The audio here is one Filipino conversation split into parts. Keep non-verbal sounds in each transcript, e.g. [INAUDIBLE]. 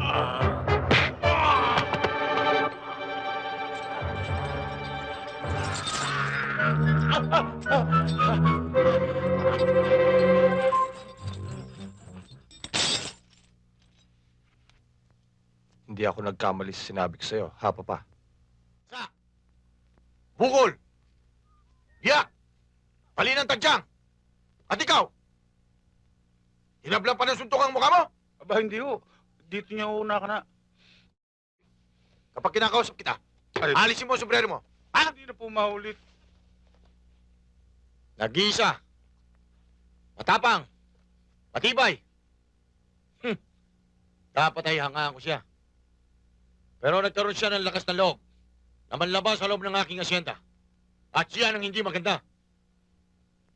Hindi ako nagkamali sa sinabi ko sa'yo. Ha, Papa? Sa! Bukol! Yak! Palinang tadyang! At ikaw! Hinablang pa ng suntok ang mukha mo? Aba, hindi ho. Dito niya una ka na. Kapag kinakausap kita, Ay, alisin mo ang sombrero mo. hindi na po maulit. Nag-iisa. Matapang. Matibay. Hmm. Dapat ay hangaan ko siya. Pero nagkaroon siya ng lakas ng loob na manlabas sa loob ng aking asyenda. At siya ang hindi maganda.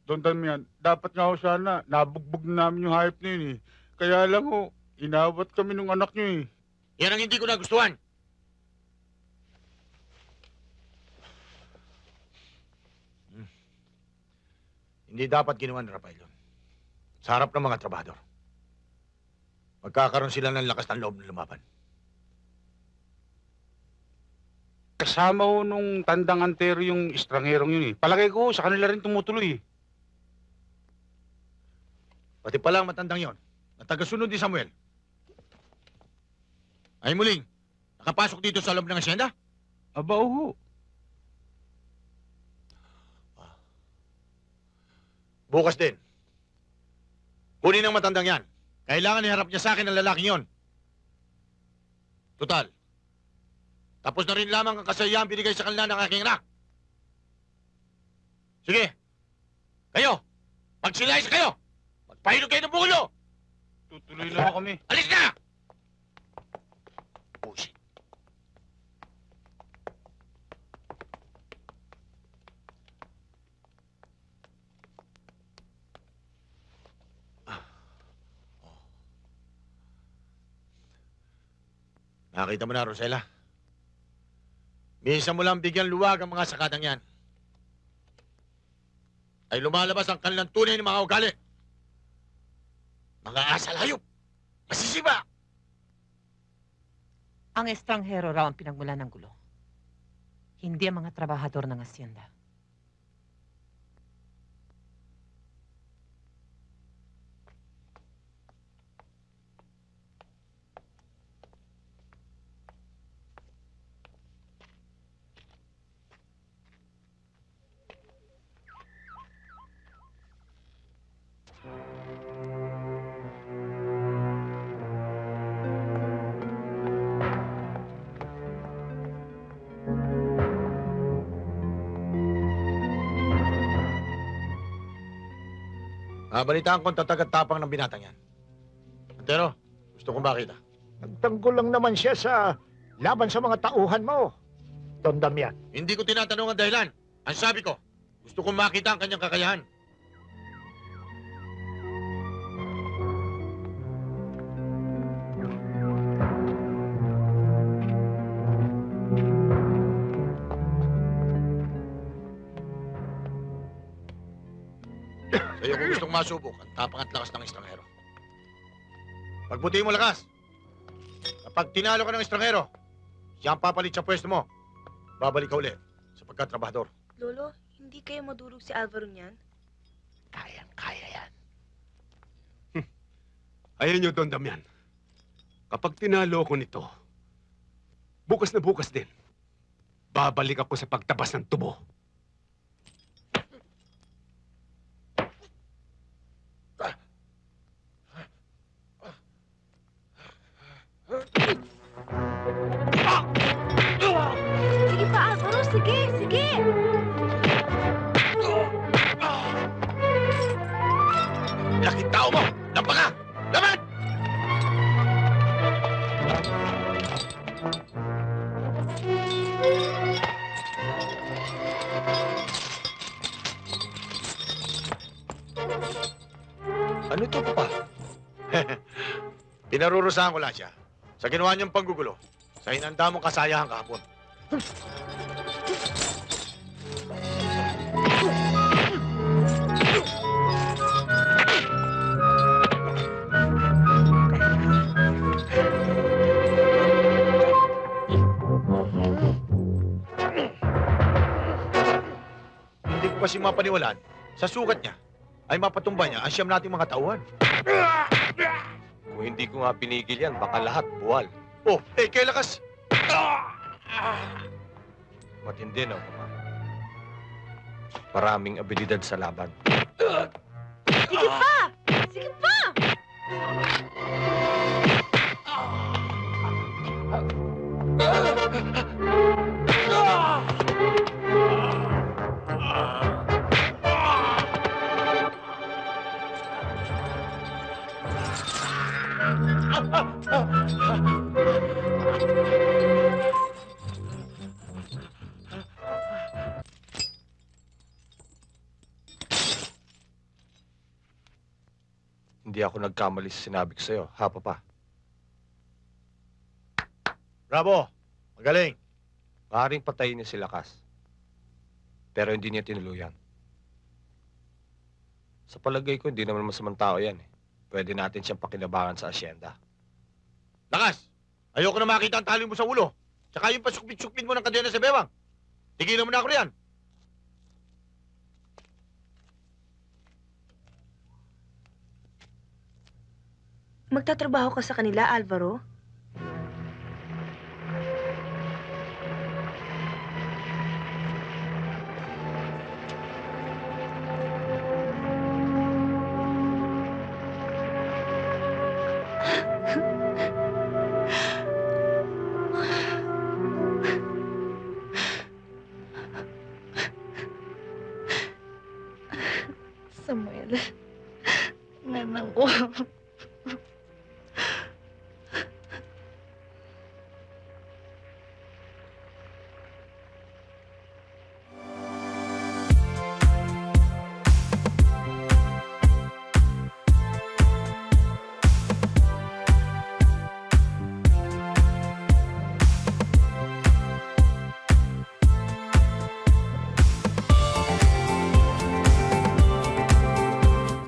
Don Damian, dapat nga ho sana, nabugbog na namin yung hype na yun eh. Kaya lang ho, inawat kami nung anak niyo eh. Yan ang hindi ko nagustuhan. Hmm. Hindi dapat ginawa ni Rafael yun. Sa harap ng mga trabador. Magkakaroon sila ng lakas ng loob na lumaban. Kasama ho nung tandang antero yung estrangerong yun eh. Palagay ko, sa kanila rin tumutuloy eh. Pati pala ang matandang yon, na tagasunod ni Samuel. Ay muling, nakapasok dito sa loob ng asyenda? Aba, ho. Bukas din. Kunin ang matandang yan. Kailangan iharap niya sa akin ang lalaking yon. Total. Tapos na rin lamang ang kasayahan binigay sa kanila ng aking anak. Sige. Kayo. Magsilayas kayo. Magpahilog kayo ng bulo. Tutuloy lang kami. Alis na! Bullshit. Nakita mo na, Rosella. Minsan mo lang bigyan luwag ang mga sakatang yan. Ay lumalabas ang kanilang tunay ng mga ugali. Mga asal hayop. Masisiba. Ang estranghero raw ang pinagmulan ng gulo. Hindi ang mga trabahador ng asyenda. Nabalitaan kong tatagad-tapang ng binatang yan. Pero, gusto kong makita. Nagtanggol lang naman siya sa laban sa mga tauhan mo. Don Damian. Hindi ko tinatanong ang dahilan. Ang sabi ko, gusto kong makita ang kanyang kakayahan. Sa'yo ko gustong masubok ang tapang at lakas ng estranghero. Pagbuti mo lakas. Kapag tinalo ka ng estranghero, siya ang papalit sa pwesto mo. Babalik ka ulit sa pagkatrabahador. Lolo, hindi kayo madurog si Alvaro niyan? Kayang-kaya yan. Ayan nyo, Don Damian. Kapag tinalo ko nito, bukas na bukas din, babalik ako sa pagtabas ng tubo. Laking tao mo! Lampa ka! Laban! Ano to, Papa? [LAUGHS] Pinarurusahan ko lang siya sa ginawa niyang panggugulo sa hinanda mong kasayahan kahapon. Lumabas yung mga paniwalaan, sa sukat niya, ay mapatumba niya ang siyam nating mga tauhan. Kung hindi ko nga pinigil yan, baka lahat buwal. Oh, eh, kay lakas! Matindi, no, Papa? Maraming abilidad sa laban. Sige pa! Sige pa! [LAUGHS] Hindi ako nagkamali sa sinabi ko sa'yo, ha, Papa? Bravo! Magaling! Maaaring patayin niya si Lakas. Pero hindi niya tinuluyan. Sa palagay ko, hindi naman masamang tao yan. Eh. Pwede natin siyang pakinabangan sa asyenda. Lakas! Ayoko na makita ang tali mo sa ulo. Tsaka yung pasukpit-sukpit mo ng kadena sa bewang. Tigilan mo na ako riyan. Magtatrabaho ka sa kanila, Alvaro?